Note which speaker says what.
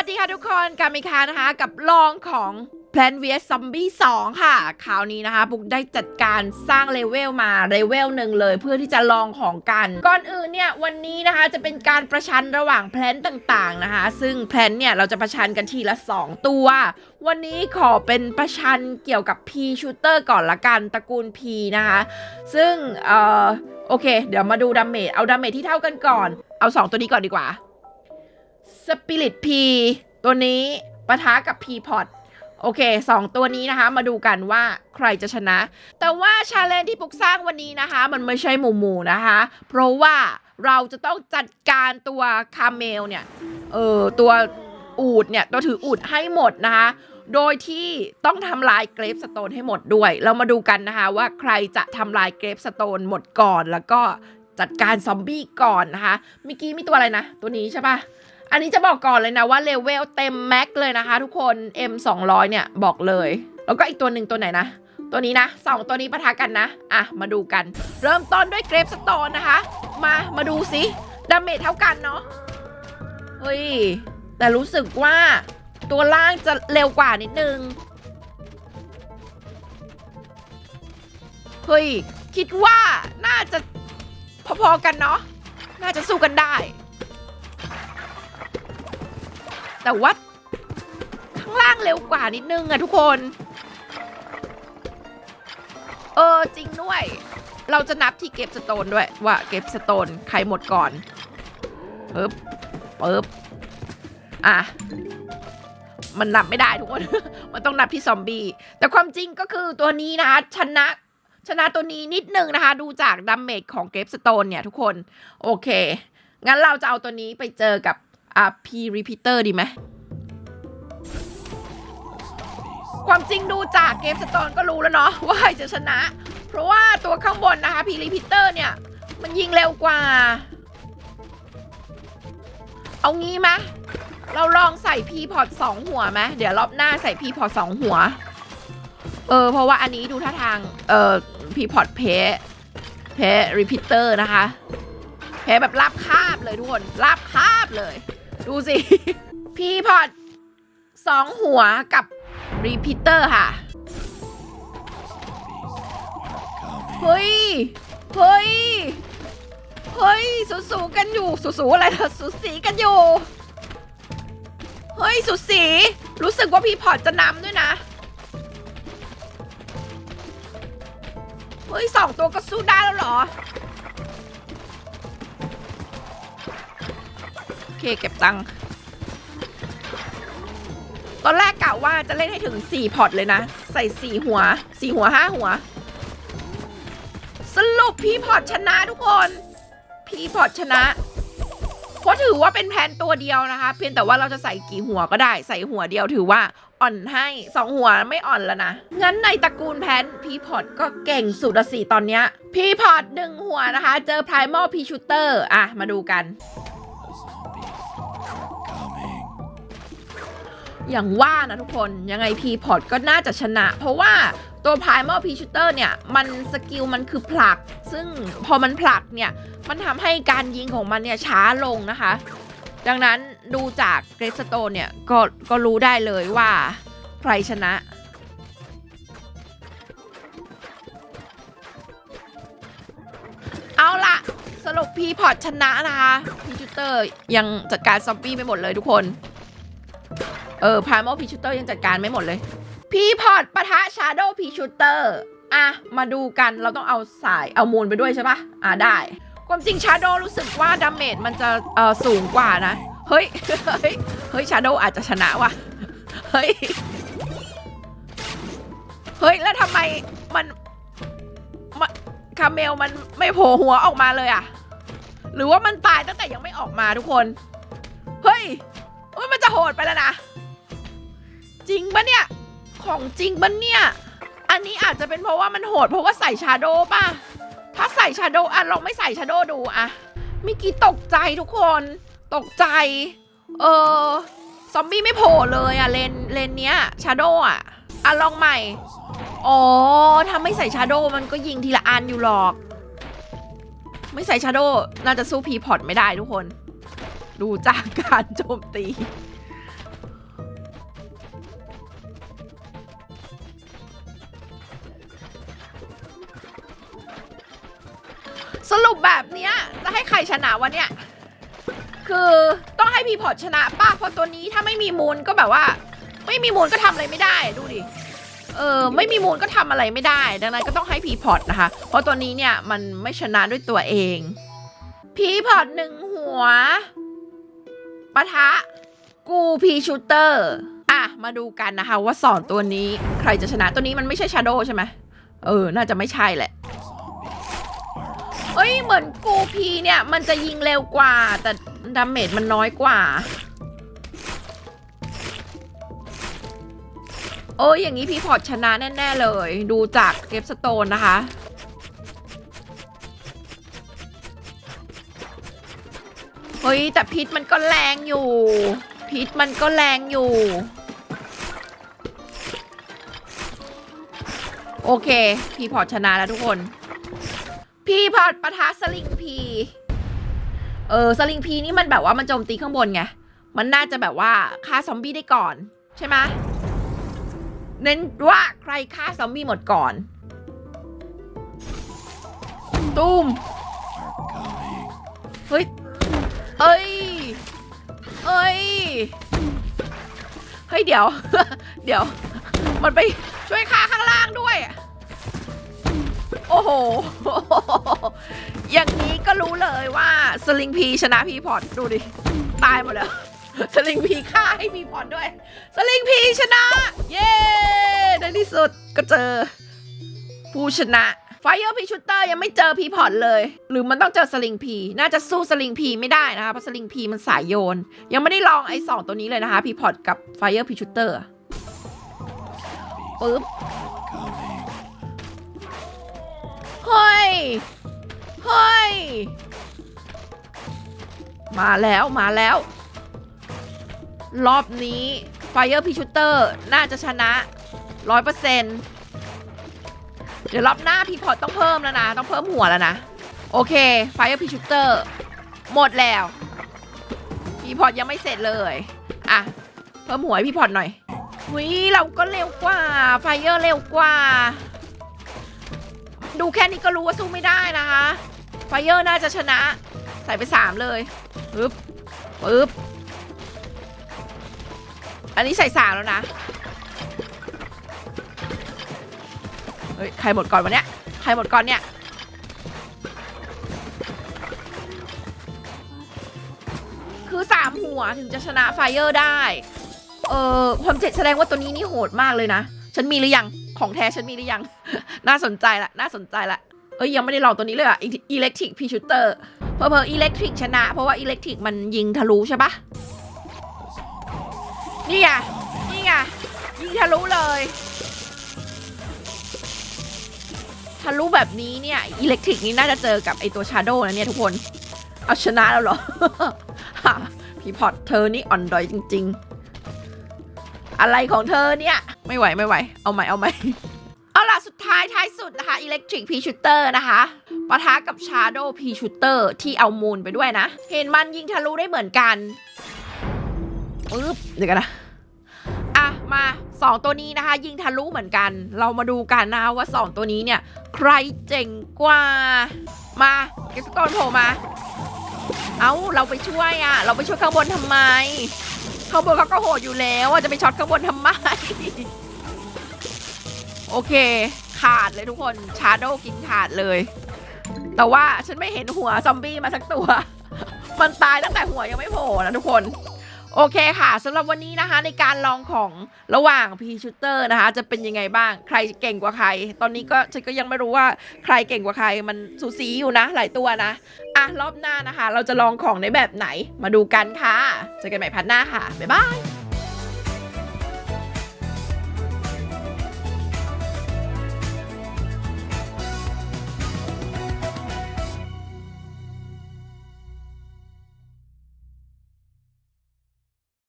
Speaker 1: วัสดีค่ะทุกคนกามิคานะคะกับลองของ Plan vs Zombie 2ค่ะคราวนี้นะคะบุกได้จัดการสร้างเลเวลมาเลเวลหนึ่งเลย เพื่อที่จะลองของกัน ก่อนอื่นเนี่ยวันนี้นะคะจะเป็นการประชันระหว่างแพลนต่างๆนะคะ ซึ่งแพลนเนี่ยเราจะประชันกันทีละ 2 ตัว วันนี้ขอเป็นประชันเกี่ยวกับ P Shooter ก่อนละกันตระกูล P นะคะ ซึ่งเอ่อโอเค เดี๋ยวมาดูดาเมจเอาดาเมจที่เท่ากันก่อน เอา 2 ตัวนี้ก่อนดีกว่า สปิริต P ตัวนี้ปะทะกับ P p o t โอเค2ตัวนี้นะคะ มาดูกันว่าใครจะชนะ แต่ว่าชาเลนที่ปุกสร้างวันนี้นะคะ มันไม่ใช่หมู่หมู่นะคะ เพราะว่าเราจะต้องจัดการตัวคาเมลเนี่ย เออตัวอูดเนี่ย ตัวถืออูดให้หมดนะคะ โดยที่ต้องทำลายเกรฟสโตนให้หมดด้วย เรามาดูกันนะคะ ว่าใครจะทำลายเกรฟสโตนหมดก่อน แล้วก็จัดการซอมบี้ก่อนนะคะ เมื่อกี้มีตัวอะไรนะ ตัวนี้ใช่ปะ อันนี้จะบอกก่อนเลยนะว่าเลเวลเต็มแม็กเลยนะคะ ทุกคน M 2 0 0เนี่ยบอกเลย แล้วก็อีกตัวหนึ่งตัวไหนนะ ตัวนี้นะสองตัวนี้ปะทะกันนะ อะ มาดูกัน เริ่มต้นด้วยเกรฟสโตนนะคะ มา มาดูสิดาเมจเท่ากันเนาะ เฮ้ย แต่รู้สึกว่าตัวล่างจะเร็วกว่านิดนึง เฮ้ย คิดว่าน่าจะพอๆกันเนาะ น่าจะสู้กันได้ แต่ว่าข้างล่างเร็วกว่านิดนึงอะทุกคน เออจริงด้วย เราจะนับที่เก็บสโตนด้วยว่าเก็บสโตนใครหมดก่อนปึ๊บปึ๊บอะมันนับไม่ได้ทุกคน มันต้องนับที่ซอมบี้ แต่ความจริงก็คือตัวนี้นะคะ ชนะ ชนะตัวนี้นิดนึงนะคะ ดูจากดัมเมจของเก็บสโตนเนี่ยทุกคน โอเค งั้นเราจะเอาตัวนี้ไปเจอกับ อะ P repeater ดีไหมความจริงดูจากเกมสโตนก็รู้แล้วเนาะว่าใครจะชนะ เพราะว่าตัวข้างบนนะคะ P repeater เนี่ย มันยิงเร็วกว่า เอางี้ไหมเราลองใส่ P port สองหัวไหมเดี๋ยวรอบหน้าใส่ P port สองหัว เออ เพราะว่าอันนี้ดูท่าทาง เอ่อ P port เพเพ repeater นะคะแพ้แบบราบคาบเลยทุกคนราบคาบเลย ดูสิ พี่พอดสองหัวกับรีพิเตอร์ค่ะ เฮ้ย เฮ้ย เฮ้ย สูสูกันอยู่สูสูอะไรล่ะสูสีกันอยู่ เฮ้ย สูสี รู้สึกว่าพี่พอดจะนำด้วยนะ เฮ้ยสองตัวก็สู้ได้แล้วเหรอ เคเก็บตังค์ตอนแรกกะว่าจะเล่นให้ถึง 4 พอร์ตเลยนะ ใส่ 4 หัว 4 หัว 5 หัว สรุปพี่พอร์ตชนะทุกคน พี่พอร์ตชนะ เพราะถือว่าเป็นแพนตัวเดียวนะคะ เพียงแต่ว่าเราจะใส่กี่หัวก็ได้ ใส่หัวเดียวถือว่าอ่อนให้สองหัวไม่อ่อนแล้วนะ งั้นในตระกูลแพนพีพอร์ตก็เก่งสุดละสิตอนเนี้ย พีพอร์ตหนึ่งหัวนะคะ เจอพ r i ม a l พีชูเตอร์ อะ มาดูกัน อย่างว่านะทุกคนยังไงพีพอร์ตก็น่าจะชนะ เพราะว่าตัว Primal p r e Shooter เนี่ย มันสกิลมันคือผลัก ซึ่งพอมันผลักเนี่ย มันทำให้การยิงของมันเนี่ยช้าลงนะคะ ดังนั้นดูจากเกรสโตนเนี่ยก็ก็รู้ได้เลยว่าใครชนะเอาล่ะ สรุปพีพอร์ตชนะนะคะพีชูเตอร์ยังจัดการซอมบี้ไม่หมดเลยทุกคน เออพา i ม a l พีชูเตอร์ยังจัดการไม่หมดเลย พีพอร์ตปะทะชาโดว์พีชูเตอร์อะ มาดูกันเราต้องเอาสายเอามูลไปด้วยใช่ปะอะได้ ความจริงชาโดว์รู้สึกว่าดาเมจมันจะเออสูงกว่านะ เฮ้ย เฮ้ย เฮ้ยชาโดว์อาจจะชนะว่ะ เฮ้ย เฮ้ย แล้วทำไมมันมันคาเมลมันไม่โผล่หัวออกมาเลยอะหรือว่ามันตายตั้งแต่ยังไม่ออกมาทุกคน เฮ้ยเฮ้ยมันจะโหดไปแล้วนะ จริงปะเนี่ย ของจริงปะเนี่ย อันนี้อาจจะเป็นเพราะว่ามันโหดเพราะว่าใส่ชาโดว์ป่ะ ถ้าใส่ชาโดว์อะลองไม่ใส่ชาโดว์ดูอะเมื่อกี้ตกใจทุกคน ตกใจ เออซอมบี้ไม่โผล่เลยอะเลนเลนเนี้ยชาโดว์อะอะลองใหม่ อ๋อถ้าไม่ใส่ชาโดว์มันก็ยิงทีละอันอยู่หรอก ไม่ใส่ชาโดว์น่าจะสู้พีพอร์ตไม่ได้ทุกคน ดูจากการโจมตี แบบเนี้ยจะให้ใครชนะวะเนี่ย คือต้องให้พีพอร์ตชนะป้าเพราะตัวนี้ถ้าไม่มีมูลก็แบบว่า ไม่มีมูลก็ทำอะไรไม่ได้ดูดิเออไม่มีมูลก็ทำอะไรไม่ได้ ดังนั้นก็ต้องให้พีพอร์ตนะคะ เพราะตัวนี้เนี่ยมันไม่ชนะด้วยตัวเองพีพอร์ตหนึ่งหัวปะทะกูพีชูเตอร์อะมาดูกันนะคะ ว่าสอนตัวนี้ใครจะชนะตัวนี้มันไม่ใช่ชาโดใช่ไหมเออ น่าจะไม่ใช่แหละ เอ้ยเหมือนกูพีเนี่ย มันจะยิงเร็วกว่า แต่ดาเมจมันน้อยกว่าเอออย่างนี้พีพอร์ตชนะแน่ ๆ เลย ดูจากเก็บสโตนนะคะเฮ้ยแต่พิษมันก็แรงอยู่ พิษมันก็แรงอยู่ โอเค พีพอร์ตชนะแล้วทุกคน พีพอร์ตปะทะสลิงพี เออสลิงพีนี่มันแบบว่ามันโจมตีข้างบนไง มันน่าจะแบบว่าฆ่าซอมบี้ได้ก่อน ใช่ไหมเน้นว่าใครฆ่าซอมบี้หมดก่อน ตุ้ม เฮ้ย เอ้ย เอ้ย เฮ้ยเดี๋ยว เดี๋ยว มันไปช่วยฆ่าข้างล่างด้วยอะ โอ้โห อย่างนี้ก็รู้เลยว่าสลิงพีชนะพีพอร์ตดูดิ ตายหมดแล้วสลิงพีฆ่าให้พีพอร์ตด้วย สลิงพีชนะ เย้ในที่สุดก็เจอ ผู้ชนะไฟเออร์พีชูเตอร์ยังไม่เจอพีพอร์ตเลย หรือมันต้องเจอสลิงพี น่าจะสู้สลิงพีไม่ได้นะคะ เพราะสลิงพีมันสายโยน ยังไม่ได้ลองไอ้สองตัวนี้เลยนะคะพีพอร์ตกับไฟเออร์พีชูเตอร์ปึ๊บ เฮ้ย เฮ้ย มาแล้วมาแล้ว รอบนี้ไฟเออร์พีชูเตอร์น่าจะชนะร้อยเปอร์เซ็นต์เดี๋ยวรอบหน้าพีพอตต้องเพิ่มแล้วนะ ต้องเพิ่มหัวแล้วนะ โอเคไฟเออร์พีชูเตอร์หมดแล้ว พีพอตยังไม่เสร็จเลย อะ เพิ่มหัวให้พีพอตหน่อยวิเราก็เร็วกว่า ไฟเออร์เร็วกว่า ดูแค่นี้ก็รู้ว่าสู้ไม่ได้นะคะไฟเออร์น่าจะชนะ ใส่ไปสามเลยปึ๊บปึ๊บอันนี้ใส่สามแล้วนะเฮ้ยใครหมดก่อนวะเนี่ยใครหมดก่อนเนี่ยคือสามหัวถึงจะชนะไฟเออร์ได้ เออความเจ็ดแสดงว่าตัวนี้นี่โหดมากเลยนะ ฉันมีหรือยัง ของแท้ฉันมีหรือยัง น่าสนใจละ น่าสนใจละ เอ้ยยังไม่ได้ลองตัวนี้เลยอะอิเล็กทริกพีชูเตอร์เพอเพออิเล็กทริกชนะ เพราะว่าอิเล็กทริกมันยิงทะลุใช่ปะนี่ไง นี่ไง ยิงทะลุเลย ทะลุแบบนี้เนี่ยอิเล็กทริกนี้น่าจะเจอกับไอตัวชาโดนะเนี่ยทุกคน เอาชนะแล้วเหรอฮะพี่พอตเธอนี่อ่อนดอยจริง ๆ อะไรของเธอเนี่ย ไม่ไหวไม่ไหว เอาใหม่เอาใหม่ายท้ายสุดนะคะ Electric P Shooter นะคะปะทะกับ Shadow P Shooter ที่เอามูลไปด้วยนะ เห็นมันยิงทะลุได้เหมือนกันปึ๊บเดี๋ยวกันนะอะมาสองตัวนี้นะคะ ยิงทะลุเหมือนกัน เรามาดูกันนะว่าสองตัวนี้เนี่ย ใครเจ๋งกว่า มาเกสกอนโผล่มา เอาเราไปช่วยอะ เราไปช่วยข้างบนทำไม ข้างบนเขาก็โหดอยู่แล้วจะไปช็อตข้างบนทำไม โอเค ขาดเลยทุกคนชาโดกินขาดเลย แต่ว่าฉันไม่เห็นหัวซอมบี้มาสักตัว มันตายตั้งแต่หัวยังไม่โผล่นะทุกคนโอเคค่ะสำหรับวันนี้นะคะในการลองของระหว่างพีชูเตอร์นะคะ จะเป็นยังไงบ้างใครเก่งกว่าใคร ตอนนี้ก็ฉันก็ยังไม่รู้ว่าใครเก่งกว่าใครมันสูสีอยู่นะ หลายตัวนะอะรอบหน้านะคะ เราจะลองของในแบบไหนมาดูกันค่ะเจอกันใหม่พัดหน้าค่ะ บ๊ายบาย